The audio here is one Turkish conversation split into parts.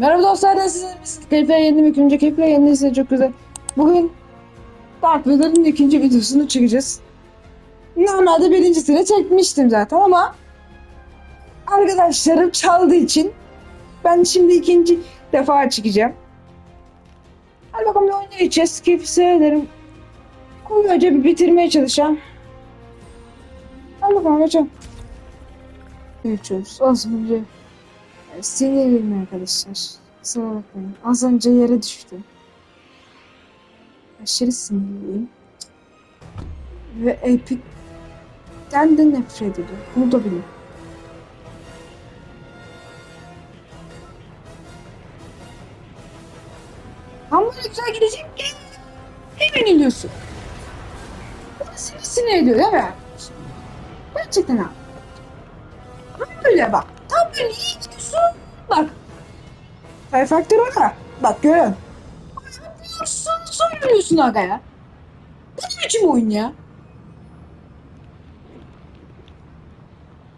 Merhaba dostlar ben sizin biz Keyifler yendim ikinci Keyifler yendim çok güzel. Bugün Dark Vader'ın ikinci videosunu çekeceğiz. Normalde birincisini çekmiştim zaten ama arkadaşlarım çaldığı için ben şimdi ikinci defa çekeceğim. Hadi bakalım bir oyuna geçeceğiz. Keyifli ederim. Kolayca bir bitirmeye çalışacağım. Hadi bakalım geçelim. Geçiyoruz. Az önce Sinirliyim arkadaşlar. Kusura bakmayın. Az önce yere düştüm. Aşırı sinirliyim. Ve Epic'ten de nefret ediyorum. Bunu da bilin. Tam böyle güzel gidecekken hemen iniyorsun. Bu seni sinir ediyor değil mi? Gerçekten ha. Böyle bak. Böyle iyi gidiyorsun. Bak. Factor orada. Bak görüyorsun. Yapıyorsun söylüyorsun aga ya. Bu ne biçim oyun ya?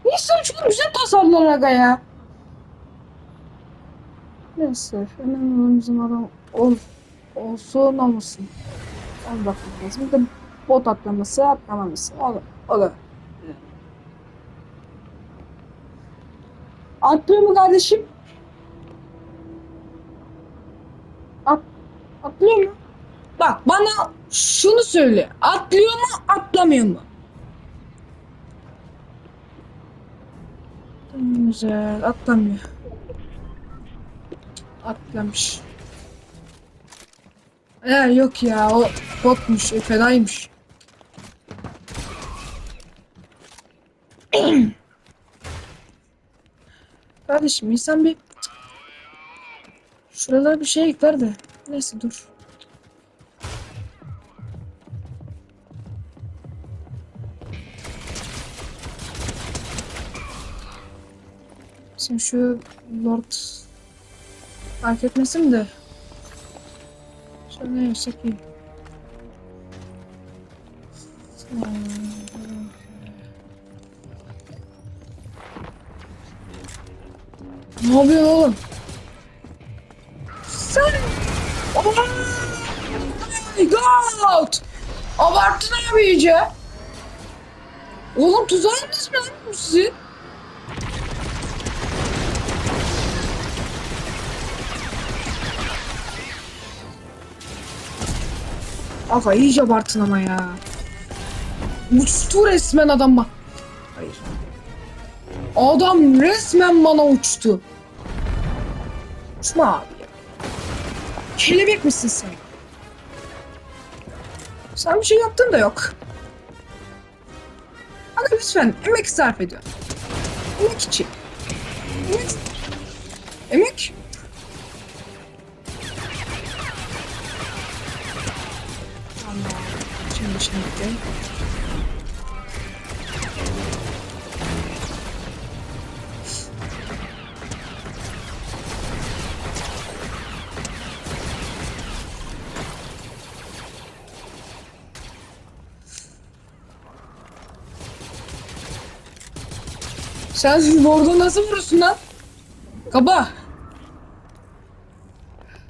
Niye çok güzel tasarlar aga ya? Neyse. Önemli olan bizim adam ol, olsun olmasın. Ona bakmak lazım. Bir de bot atlaması atlamaması. O da. O da. Atlıyor mu kardeşim? At, atlıyor mu? Bak bana şunu söyle. Atlıyor mu atlamıyor mu? Güzel atlamıyor. Atlamış. Ee, yok ya o botmuş, fedaymış. Kardeşim insan bir şuralara bir şey ekler de. Neyse dur. Şimdi şu Lord fark etmesin de. Şöyle yapsak iyi. Ne yapıyorsun oğlum? Sen... Oh my god! Abarttın abi iyice. Oğlum tuzağınız mı lan bu sizin? Aga iyice abarttın ama ya. Uçtu resmen adam bak. Hayır. Adam resmen bana uçtu. Uçma abi. Kelebek misin sen? Sen bir şey yaptın da yok. Aga lütfen emek sarf ediyor. Emek için. Emek. Emek. Tamam. Şimdi şimdi. Sen orada nasıl vurursun lan? Kaba.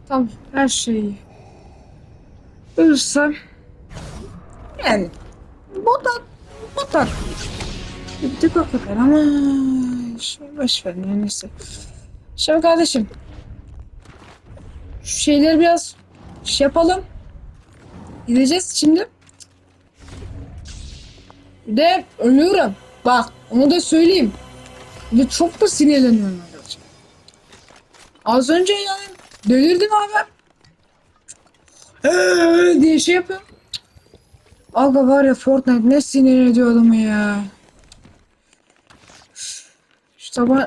Tamam her şeyi. Ölürsem. Yani. Bot at. Bot at. Bir tık o kadar ama. Şimdi boş ver ya, neyse. Şimdi kardeşim. Şu şeyleri biraz şey yapalım. Gideceğiz şimdi. Bir de ölüyorum. Bak onu da söyleyeyim. Ve çok da sinirleniyorum arkadaşlar. Az önce yani delirdim abi. Eee diye şey yapıyorum. Aga var ya Fortnite ne sinir ediyor adamı ya. Şu sabah...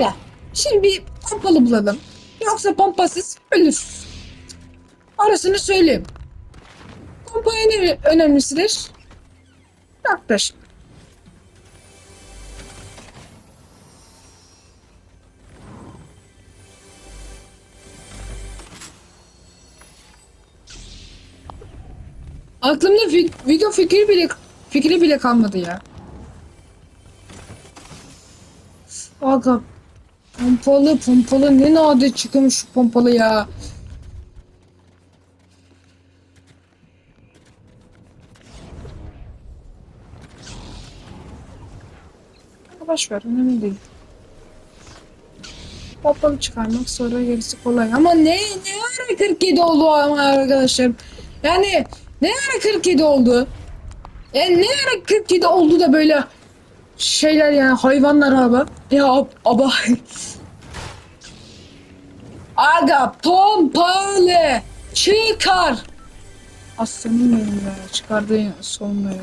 Ya şimdi bir pompalı bulalım. Yoksa pompasız ölürüz. Arasını söyleyeyim. Pompa en önemlisidir. Yaklaşık. Aklımda vi- video fikri bile fikri bile kalmadı ya. Aga Pompalı pompalı ne nadir çıkmış şu pompalı ya. Boş ver önemli değil. Pompalı çıkarmak sonra gerisi kolay. Ama ne ne ara 47 oldu ama arkadaşlar. Yani ne ara 47 oldu? Yani ne ara 47 oldu da böyle şeyler yani hayvanlar abi. Ya ab- aba. Aga pompalı çıkar. Aslanım benim be. Çıkardı sonunda ya.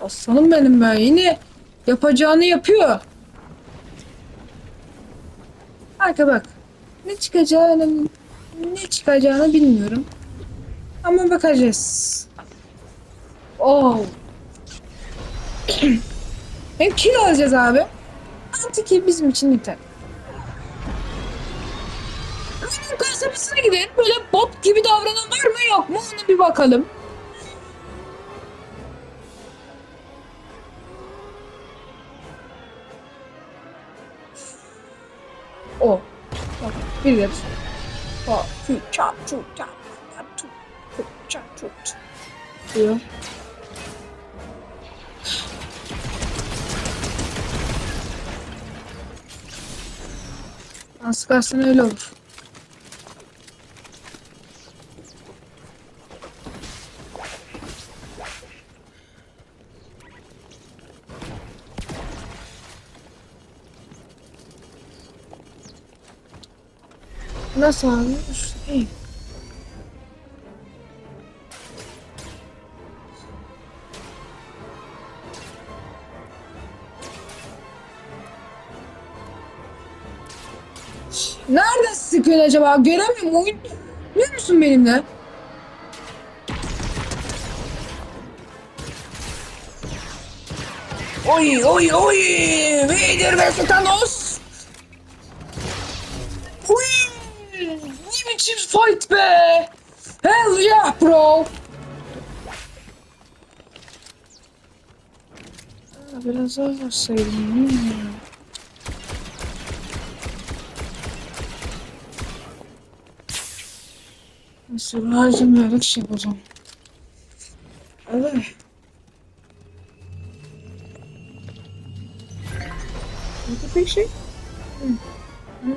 Aslanım benim be. Yine yapacağını yapıyor. Arka bak. Ne çıkacağını ne çıkacağını bilmiyorum. Ama bakacağız. Oh. Hem kilo alacağız abi. Artık ki bizim için yeter. Aynen kasabasına gidelim. Böyle bot gibi davranan var mı yok mu onu bir bakalım. O. Bak bir Bak. Şu çap çap çap çok çok diyor. Az kalsın öyle olur. Nasıl almış? İyi. Nerede sıkıyorsun acaba? Göremiyorum. Oyun... Biliyor musun benimle? Oy oy oy! Vader ve Thanos! Oy! Ne biçim fight be! Hell yeah bro! Biraz daha bassaydım. Nasıl harcamayarak şey yapacağım. Evet. Ne pek şey? Hı. Hı.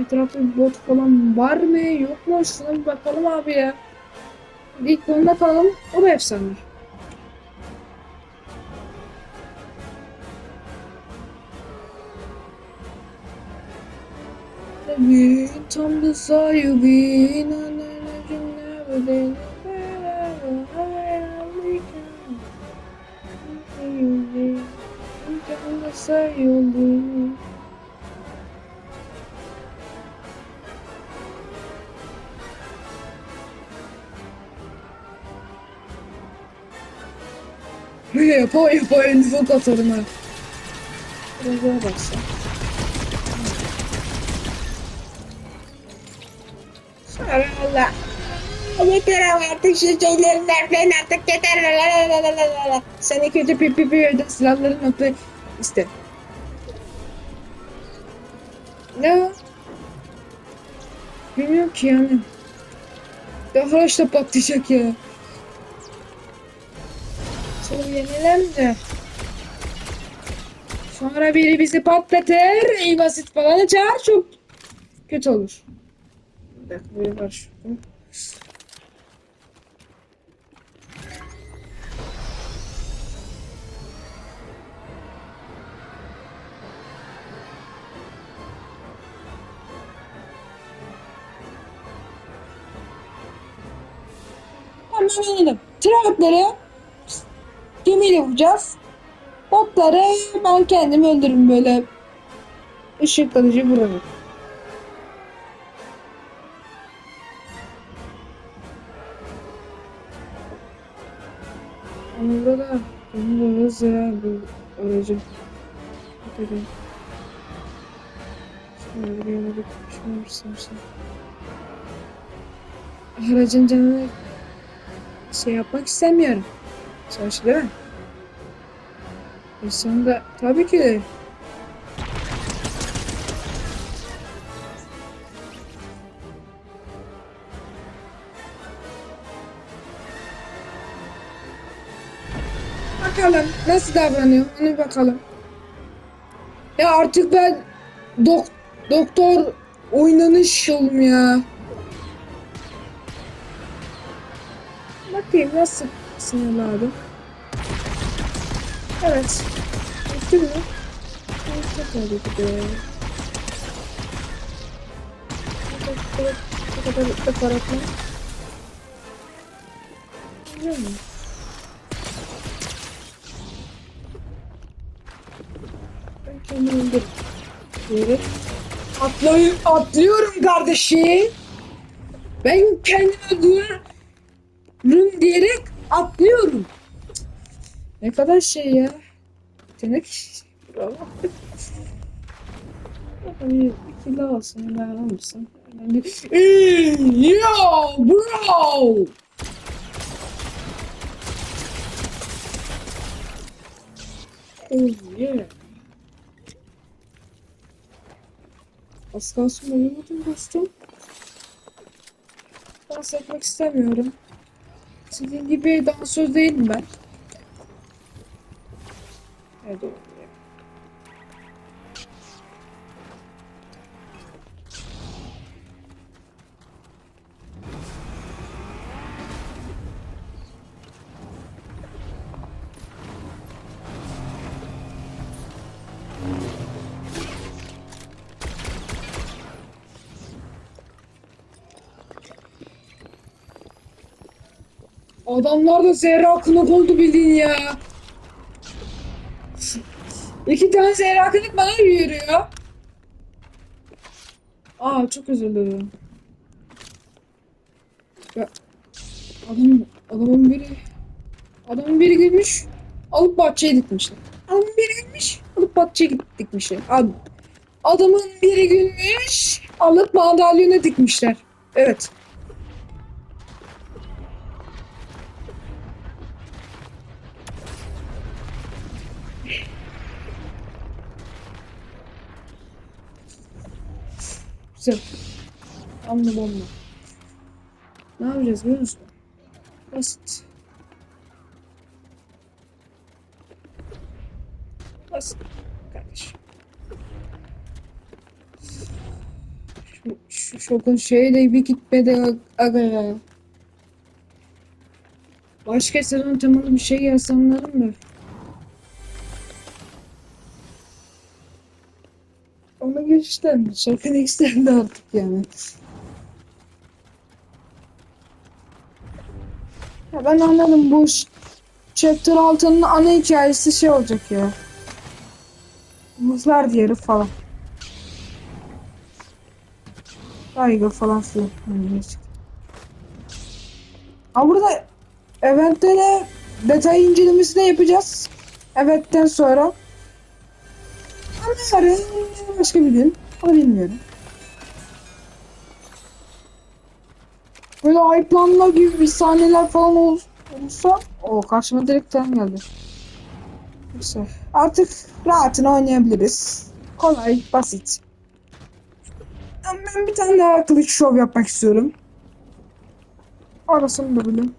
Etrafta bir bot falan var mı yok mu? Şuna bir bakalım abi ya. İlk onunla kalalım. O da efsane. time beside you being on that you never been Say you'll be Böyle yapa yapa elinizi atarım ha. Biraz daha baksana. Allah. Yeter ama artık şu şeylerinden ben artık yeter. Seni kötü pipi pi ödüm silahların atı iste. Ne? Bilmiyorum ki yani. Daha işte patlayacak ya. Sonra yenelim de. Sonra biri bizi patlatır. İyi basit falan çağır çok kötü olur. Bir dakika böyle var şurada. Trafikleri gemiyle vuracağız. Botları ben kendim öldürürüm böyle. Işık kılıcı vurarım. Neyse ya bir öleceğim. Dedim. Şimdi bir yana gitmiş istersen. Aracın canını şey yapmak istemiyorum. Saçlı değil mi? E sen tabii ki Bakalım nasıl davranıyor onu bakalım. Ya artık ben dok doktor oynanış yolum ya. Bakayım nasıl sınırladım. Evet. Bitti mi? Bitti tabii ki. Bu kadar aparatla. Biliyor musun? Böyle. Atlayıp atlıyorum kardeşim. Ben kendimi öldürürüm diyerek atlıyorum. Ne kadar şey ya. Yetenek. Bravo. İkili alsın ben Ey, yo bro. Oh yeah. Az kalsın uyumadım dostum. Dans etmek istemiyorum. Sizin gibi dansöz değilim ben. Evet doğru. Adamlar da Zehra Kınık oldu bildiğin ya. İki tane Zehra Kınık bana yürüyor. Aa çok özür dilerim. Ya, adam, adamın biri adamın biri gitmiş alıp bahçeye dikmişler. Adamın biri gitmiş alıp bahçeye dikmişler. Ad, adamın biri gülmüş alıp madalyona dikmişler. Evet. Güzel. Anlı bomba. Ne yapacağız biliyor musun? Basit. Basit kardeş. Şu, şu şokun şeyle bir gitmedi aga ya. Başka sezon temalı bir şey yazsanlarım da. Geçtim. Şaka istendi artık yani. Ya ben anladım bu Chapter 6'nın ana hikayesi şey olacak ya. Buzlar diyarı falan. Saygı falan filan. Gerçekten. Ha burada eventte de detay incelemesini yapacağız. Eventten sonra. Yarın başka bir gün. Onu bilmiyorum. Böyle ayıplanma gibi bir sahneler falan ol, olursa o karşıma direkt ten geldi. Neyse. Artık rahatına oynayabiliriz. Kolay, basit. Ben bir tane daha kılıç şov yapmak istiyorum. Arasını da bilin.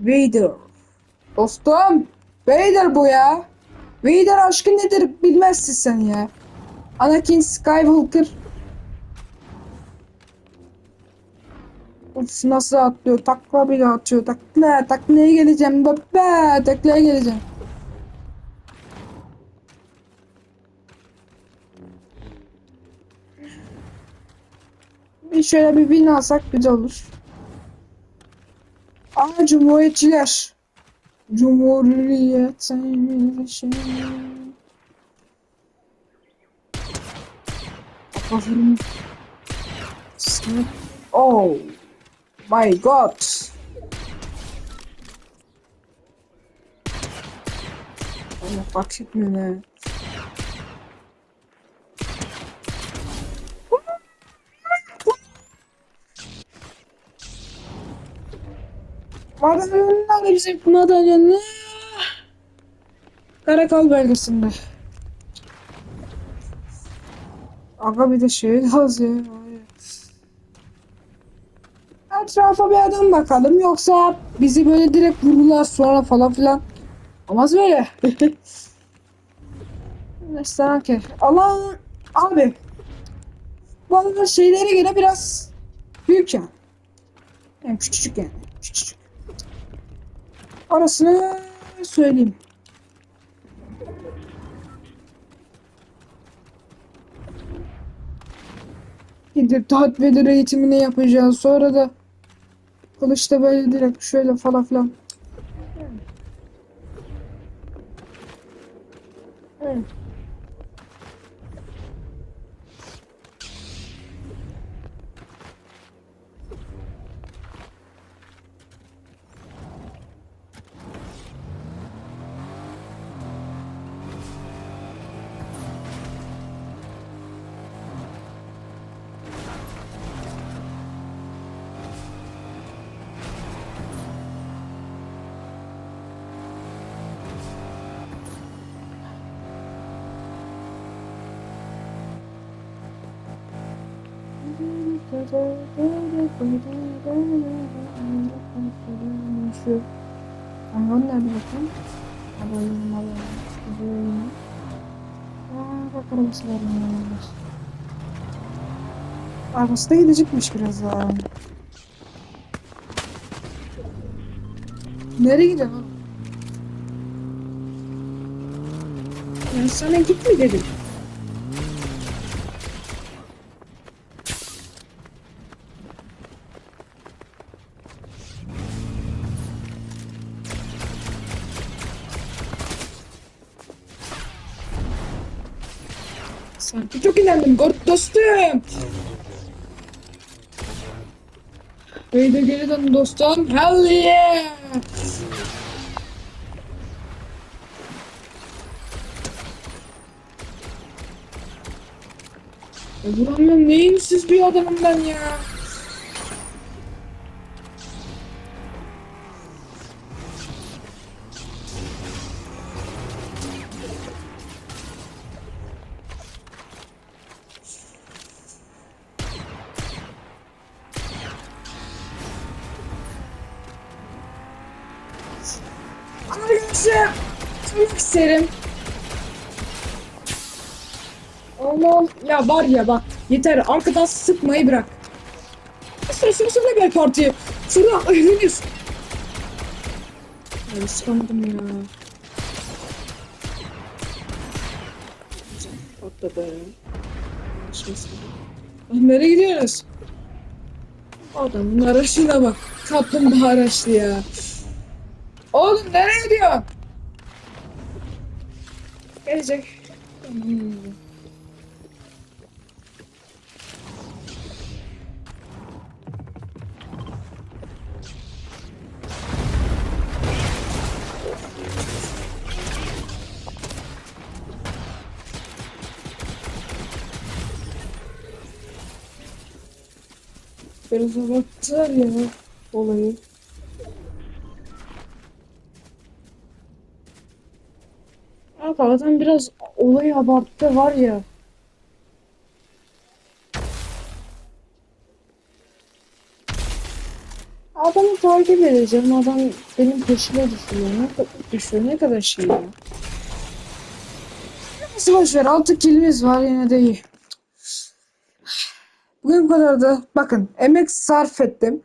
Vader. Dostum. Vader bu ya. Vader aşkı nedir bilmezsin sen ya. Anakin Skywalker. Nasıl atlıyor. Takla bile atıyor. Takla. Taklaya geleceğim baba. Taklaya geleceğim. Bir şöyle bir win alsak güzel olur. Aa cumhuriyetçiler. Cumhuriyet Aferin. Oh my god. Allah fark etmiyor ne. Madalyonlar verecek madalyonu. Karakol bölgesinde. Aga bir de şey yazıyor. Etrafa bir adam bakalım yoksa bizi böyle direkt vururlar sonra falan filan. Olmaz böyle. Neyse ki. Allah abi. Bu arada şeylere göre biraz büyük yani. Yani küçücük yani. Orasını söyleyeyim. Gidip taht vedir eğitimini yapacağız. Sonra da kılıçta böyle direkt şöyle falan filan. Şu Hayvan nerede bakayım? Alayım alayım. Gidiyorum. Aa bak arabası var ya. Arabası da gidecekmiş biraz daha. Nereye gidiyorsun? Ben sana gitme dedim. İnandım Gort dostum. Haydi geri dön dostum. Hell yeah. E vuramıyorum neyim siz bir adamım ben ya. Çok isterim. Allah ya var ya bak yeter arkadan sıkmayı bırak. Sıra sıra sıra gel partiye. Sıra henüz. Ay sıkamadım ya. Ah, Nereye gidiyoruz? Adamın araçına bak. Kaplumbağa araçlı ya. Oğlum nereye gidiyor? Gelecek. Hmm. Biraz abarttılar ya olayı. Abi adam biraz olayı abarttı var ya. Adamı takip edeceğim. Adam benim peşime düşüyor. Ne kadar düşüyor? Ne kadar şey ya. Neyse boşver. Altı kilimiz var yine de iyi. Bugün bu kadar da bakın emek sarf ettim.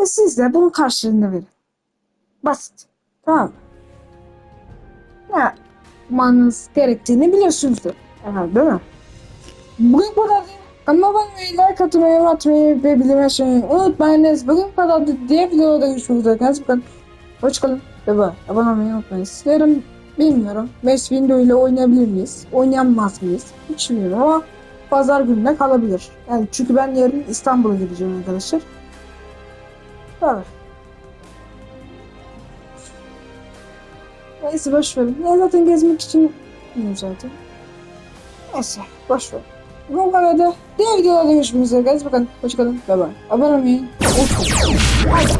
Ve siz de bunun karşılığını verin. Basit. Tamam mı? Ne yapmanız gerektiğini biliyorsunuzdur. Herhalde değil mi? Bu kadar. Abone olmayı, like atmayı, yorum atmayı ve bildirim açmayı unutmayınız. Bugün bu kadar. Diğer videoda görüşmek üzere. Kendinize bakın. Hoşçakalın. Ve bye. Abone olmayı unutmayın. Yarın bilmiyorum. West Window ile oynayabilir miyiz? Oynayamaz mıyız? Hiç bilmiyorum ama pazar gününe kalabilir. Yani çünkü ben yarın İstanbul'a gideceğim arkadaşlar. Evet. Neyse boş verin. Ya zaten gezmek için gitmiyorum zaten. Neyse boş ver. Bu arada diğer videolarda görüşmek üzere. Guys bakın. Hoşçakalın. Bye bye. Abone olmayı. Hadi.